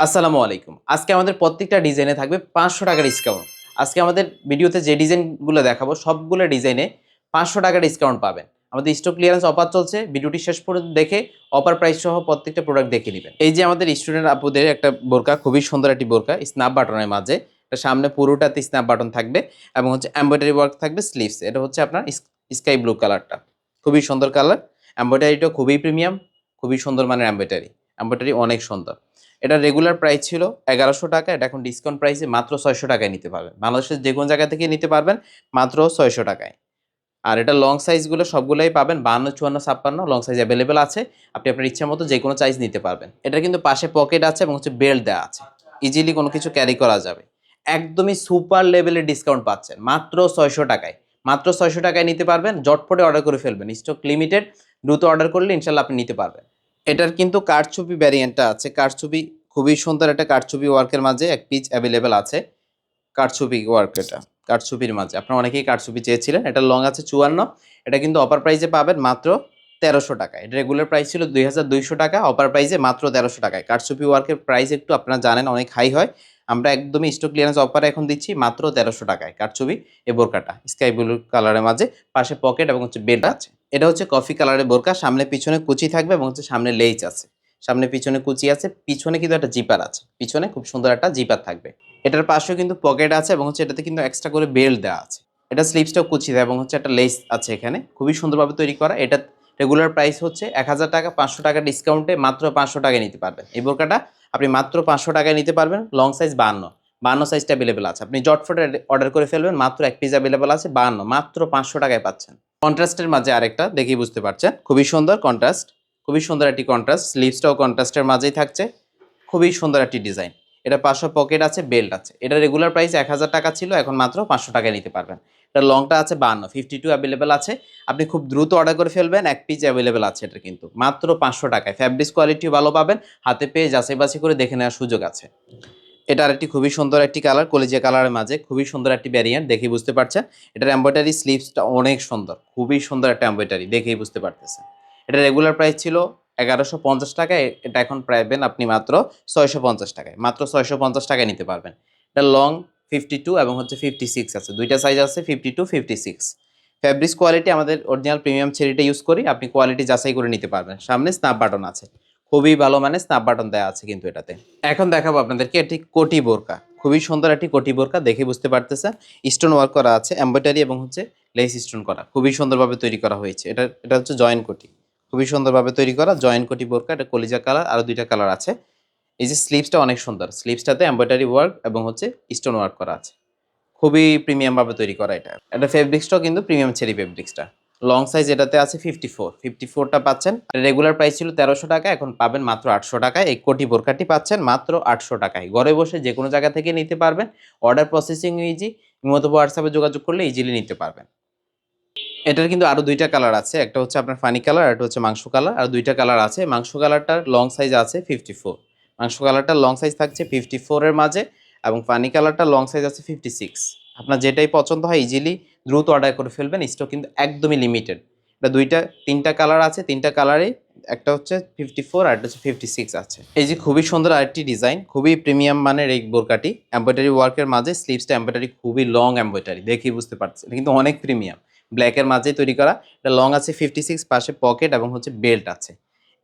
আসসালামু আলাইকুম। আজকে আমাদের প্রত্যেকটা ডিজাইনে থাকবে পাঁচশো টাকার ডিসকাউন্ট আজকে আমাদের ভিডিওতে যে ডিজাইনগুলো দেখাবো, সবগুলো ডিজাইনে পাঁচশো টাকার ডিসকাউন্ট পাবেন। আমাদের স্টক ক্লিয়ারেন্স অফার চলছে, ভিডিওটি শেষ পর্যন্ত দেখে অফার প্রাইস সহ প্রত্যেকটা প্রোডাক্ট দেখে নেবেন। এই যে আমাদের স্টুডেন্ট আপুদের একটা বোরকা, খুবই সুন্দর একটি বোরকা স্ন্যাপ বাটনের মাঝে। এটা সামনে পুরোটাতে স্ন্যাপ বাটন থাকবে এবং হচ্ছে এমব্রয়ডারি ওয়ার্ক থাকবে স্লিভস এটা হচ্ছে আপনার স্কাই ব্লু কালারটা খুবই সুন্দর কালার এমব্রয়ডারিটা খুবই প্রিমিয়াম খুবই সুন্দর মানের এমব্রয়ডারি এমব্রয়ডারি অনেক সুন্দর। এটা রেগুলার প্রাইস ছিল এগারোশো টাকা, এটা এখন ডিসকাউন্ট প্রাইসে মাত্র ছয়শো টাকায় নিতে পারবেন। বাংলাদেশের যে কোনো জায়গা থেকে নিতে পারবেন, মাত্র ছয়শো টাকায়। আর এটা লং সাইজগুলো সবগুলোই পাবেন বান্ন চুয়ান্ন, ছাপ্পান্ন লং সাইজ অ্যাভেলেবেল আছে। আপনি আপনার ইচ্ছা মতো যে কোনো সাইজ নিতে পারবেন। এটা কিন্তু পাশে পকেট আছে এবং হচ্ছে বেল্ট দেওয়া আছে। ইজিলি কোনো কিছু ক্যারি করা যাবে। একদমই সুপার লেভেলের ডিসকাউন্ট পাচ্ছেন, মাত্র ছয়শো টাকায়। মাত্র ছয়শো টাকায় নিতে পারবেন, জটপটে অর্ডার করে ফেলবেন। স্টক লিমিটেড দ্রুত অর্ডার করলে ইনশাল্লাহ আপনি নিতে পারবেন। এটার কিন্তু কারচুপি ভ্যারিয়েন্টটা আছে। কারচুপি খুবই সুন্দর একটা কারচুপি ওয়ার্কের মাঝে এক পিচ অ্যাভেলেবেল আছে। কারচুপি ওয়ার্ক এটা, কারচুপির মাঝে। আপনারা অনেকেই কারচুপি চেয়েছিলেন, এটা লং আছে চুয়ান্ন। এটা কিন্তু অফার প্রাইসে পাবেন মাত্র তেরোশো টাকা এটা রেগুলার প্রাইস ছিল দুই হাজার দুইশো টাকা অফার প্রাইসে মাত্র তেরোশো টাকায়। কারচুপি ওয়ার্কের প্রাইস একটু আপনারা জানেন, অনেক হাই হয়। আমরা একদমই স্টক ক্লিয়ারেন্স অফারে এখন দিচ্ছি মাত্র তেরোশো টাকায় কারচুপি এ বোরকাটা। স্কাই ব্লু কালারের মাঝে, পাশে পকেট এবং হচ্ছে বেড আছে। এটা হচ্ছে কফি কালারের বোরকা, সামনে পিছনে কুচি থাকবে এবং হচ্ছে সামনে লেইচ আছে। সামনে পিছনে কুচি আছে, পিছনে কিন্তু একটা জিপার আছে। পিছনে খুব সুন্দর একটা জিপার থাকবে। এটার পাশেও কিন্তু পকেট আছে এবং হচ্ছে এটাতে কিন্তু এক্সট্রা করে বেল্ট দেওয়া আছে। এটা স্লিপসটাও কুচি দেয় এবং হচ্ছে একটা লেস আছে এখানে। খুবই সুন্দরভাবে তৈরি করা। এটা রেগুলার প্রাইস হচ্ছে এক হাজার টাকা, পাঁচশো টাকা ডিসকাউন্টে মাত্র পাঁচশো টাকায় নিতে পারবেন। এই বোরকাটা আপনি মাত্র পাঁচশো টাকায় নিতে পারবেন লং সাইজ বান্ন বান্ন সাইজটা অ্যাভেলেবেল আছে। আপনি জটফটে অর্ডার করে ফেলবেন, মাত্র এক পিস অ্যাভেলেবেল আছে, বান্ন, মাত্র পাঁচশো টাকায় পাচ্ছেন। কন্ট্রাস্টের মাঝে আরেকটা, দেখেই বুঝতে পারছেন, খুবই সুন্দর কন্ট্রাস্ট খুবই সুন্দর একটি কন্ট্রাস্ট স্লিভসটাও কন্ট্রাস্টের মাঝেই থাকছে, খুবই সুন্দর একটি ডিজাইন এটা পাঁচশো পকেট আছে বেল্ট আছে। এটা রেগুলার প্রাইস এক হাজার টাকা ছিল, এখন মাত্র পাঁচশো টাকায় নিতে পারবেন। এটা লংটা আছে, বান্ন ফিফটি টু অ্যাভেলেবেল আছে। আপনি খুব দ্রুত অর্ডার করে ফেলবেন, এক পিস অ্যাভেলেবেল আছে এটা কিন্তু। মাত্র পাঁচশো টাকায়। ফ্যাব্রিক্স কোয়ালিটিও ভালো পাবেন, হাতে পেয়ে যাচাই বাছাই করে দেখে নেওয়ার সুযোগ আছে। এটার একটি খুবই সুন্দর একটি কালার কলেজিয়া কালারের মাঝে খুবই সুন্দর একটি ব্যারিয়ার দেখেই বুঝতে পারছেন। এটার এম্ব্রয়ডারি স্লিভসটা অনেক সুন্দর, খুবই সুন্দর একটা এম্ব্রয়ডারি দেখেই বুঝতে পারতেছেন। এটা রেগুলার প্রাইস ছিল এগারোশো পঞ্চাশ টাকায়, এটা এখন পাইবেন আপনি মাত্র ছয়শো পঞ্চাশ টাকায়, মাত্র ছয়শো পঞ্চাশ টাকায় নিতে পারবেন। এটা লং ফিফটি টু এবং হচ্ছে ফিফটি সিক্স আছে, দুইটা সাইজ আছে fifty two fifty six fabrics quality আমাদের অরিজিনাল প্রিমিয়াম ছেড়িটা ইউজ করি, আপনি কোয়ালিটি যাচাই করে নিতে পারবেন। সামনে স্ন্যাপ বাটন আছে। খুবই ভালো মানে স্ন্যাপ বাটন দেওয়া আছে কিন্তু এটাতে। এখন দেখাবো আপনাদেরকে একটি কোটি বোরকা। খুবই সুন্দর একটি কোটি বোরকা, দেখে বুঝতে পারতেছেন। স্টোন ওয়ার্ক করা আছে এম্ব্রয়ডারি এবং হচ্ছে লেস স্টোন করা। খুবই সুন্দরভাবে তৈরি করা হয়েছে। এটা এটা হচ্ছে জয়েন্ট কোটি। খুবই সুন্দরভাবে তৈরি করা জয়েন্ট কোটি বোরকা, এটা কলিজা কালার আরও দুইটা কালার আছে। এই যে স্লিভসটা অনেক সুন্দর। স্লিভসটাতে এম্ব্রয়ডারি ওয়ার্ক এবং হচ্ছে স্টোন ওয়ার্ক করা আছে। খুবই প্রিমিয়ামভাবে তৈরি করা এটা। এটা ফেব্রিক্সটাও কিন্তু প্রিমিয়াম চেরি ফেব্রিক্সটা লং সাইজ এটাতে আছে ফিফটি ফোর ফিফটি ফোরটা পাচ্ছেন। রেগুলার প্রাইস ছিল তেরোশো টাকা, এখন পাবেন মাত্র আটশো টাকায় এই কোটি বোরকাটি পাচ্ছেন মাত্র আটশো টাকায়। ঘরে বসে যে কোনো জায়গা থেকে নিতে পারবেন। অর্ডার প্রসেসিং ইজি মতো হোয়াটসঅ্যাপে যোগাযোগ করলে ইজিলি নিতে পারবেন। এটার কিন্তু আরও দুইটা কালার আছে। একটা হচ্ছে আপনার ফানি কালার একটা হচ্ছে মাংস কালার আর দুইটা কালার আছে। মাংস কালারটার লং সাইজ আছে ফিফটি ফোর মাংস কালারটার লং সাইজ থাকছে ফিফটি ফোরের মাঝে এবং ফানি কালারটা লং সাইজ আছে ফিফটি সিক্স আপনার যেটাই পছন্দ হয় ইজিলি দ্রুত অর্ডার করে ফেলবেন স্টক কিন্তু একদমই লিমিটেড এটা দুইটা, তিনটা কালার আছে, তিনটা কালারে একটা হচ্ছে ফিফটি ফোর আর একটা হচ্ছে ফিফটি সিক্স আছে। এই যে খুবই সুন্দর আরেকটি ডিজাইন খুবই প্রিমিয়াম মানের এই বোরকাটি এম্ব্রয়ডারি ওয়ার্কের মাঝে স্লিভসটা এম্ব্রয়ডারি খুবই লং এম্ব্রয়ডারি দেখেই বুঝতে পারছেন। কিন্তু অনেক প্রিমিয়াম ব্ল্যাকের মাঝে তৈরি করা, এটা লং আছে ফিফটি সিক্স পাশে পকেট এবং হচ্ছে বেল্ট আছে।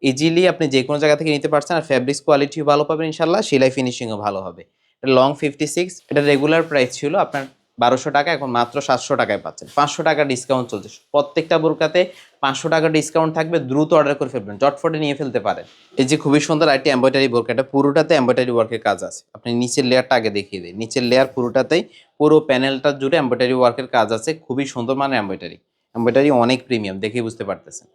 ইজিলি আপনি যে কোনো জায়গা থেকে নিতে পারছেন আর ফ্যাব্রিক্স কোয়ালিটিও ভালো পাবেন ইনশাল্লাহ সেলাই ফিনিশিংও ভালো হবে। এটা লং ফিফটি সিক্স এটা রেগুলার প্রাইস ছিল আপনার বারোশো টাকা, এখন মাত্র সাতশো টাকায় পাচ্ছেন। পাঁচশো টাকা ডিসকাউন্ট চলছে। প্রত্যেকটা বোরকাতে পাঁচশো টাকা ডিসকাউন্ট থাকবে, দ্রুত অর্ডার করে ফেলবেন, চটফটে নিয়ে ফেলতে পারেন। এই যে খুবই সুন্দর একটি এম্ব্রয়ডারি বোরকাটা, পুরোটাতে এম্ব্রয়ডারি ওয়ার্কের কাজ আছে। আপনি নিচের লেয়ারটা আগে দেখিয়ে দিই। নিচের লেয়ার পুরোটাতেই পুরো প্যানেলটা জুড়ে এম্ব্রয়ডারি ওয়ার্কের কাজ আছে। খুবই সুন্দর মানের এম্ব্রয়ডারি এম্ব্রয়ডারি অনেক প্রিমিয়াম দেখেই বুঝতে পারতেছেন।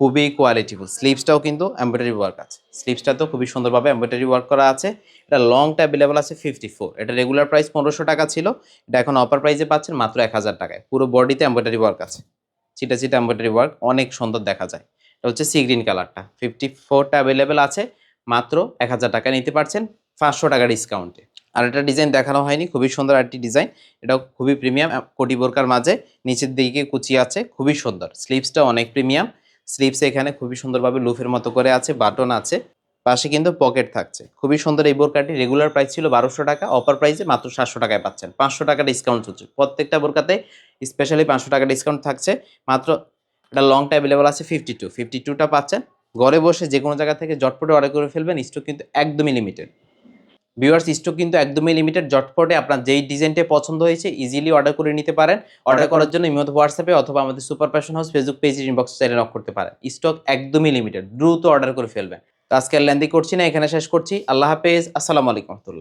খুবই কোয়ালিটিফুল স্লিপসটাও কিন্তু এম্ব্রয়ডারি ওয়ার্ক আছে। স্লিভসটাতেও খুবই সুন্দরভাবে এম্ব্রয়ডারি ওয়ার্ক করা আছে। এটা লংটা অ্যাভেলেবল আছে ফিফটি ফোর এটা রেগুলার প্রাইস পনেরোশো টাকা ছিল। এটা এখন অফার প্রাইসে পাচ্ছেন মাত্র এক হাজার টাকায়। পুরো বডিতে এম্ব্রয়ডারি ওয়ার্ক আছে। চিটা চিটা এম্ব্রয়ডারি ওয়ার্ক অনেক সুন্দর দেখা যায়। এটা হচ্ছে সি গ্রিন কালারটা ফিফটি ফোরটা অ্যাভেলেবেল আছে। মাত্র এক হাজার টাকা নিতে পারছেন পাঁচশো টাকা ডিসকাউন্টে আর একটা ডিজাইন দেখানো হয়নি। খুবই সুন্দর একটি ডিজাইন এটাও খুবই প্রিমিয়াম কোটি বোরকার মাঝে নিচের দিকে কুচি আছে। খুবই সুন্দর। স্লিভসটা অনেক প্রিমিয়াম স্লিভসে এখানে খুবই সুন্দরভাবে লুফের মতো করে আছে বাটন আছে, পাশে কিন্তু পকেট থাকছে। খুবই সুন্দর এই বোরকাটি রেগুলার প্রাইস ছিল বারোশো টাকা অফার প্রাইসে মাত্র সাতশো টাকায় পাচ্ছেন। পাঁচশো টাকা ডিসকাউন্ট চলছে। প্রত্যেকটা বোরকাতে স্পেশালি পাঁচশো টাকা ডিসকাউন্ট থাকছে। মাত্র এটা লংটা অ্যাভেলেবল আছে ফিফটি টু ফিফটি টুটা পাচ্ছেন। ঘরে বসে যে কোনো জায়গা থেকে জটপটে অর্ডার করে ফেলবেন স্টক কিন্তু একদমই লিমিটেড ভিউয়ার্স স্টক কিন্তু একদমই লিমিটেড জটপটে আপনার যেই ডিজাইনটা পছন্দ হয়েছে ইজিলি অর্ডার করে নিতে পারেন। অর্ডার করার জন্য ইমত হোয়াটসঅ্যাপে অথবা আমাদের সুপার প্যাশন হাউস ফেসবুক পেজের ইনবক্স চাইলে নক করতে পারেন। স্টক একদমই লিমিটেড দ্রুত অর্ডার করে ফেলবেন। তো আজকে লেন্দি করছি না এখানে শেষ করছি। আল্লাহ হাফেজ আসসালামু আলাইকুম রহমতুল্লাহ।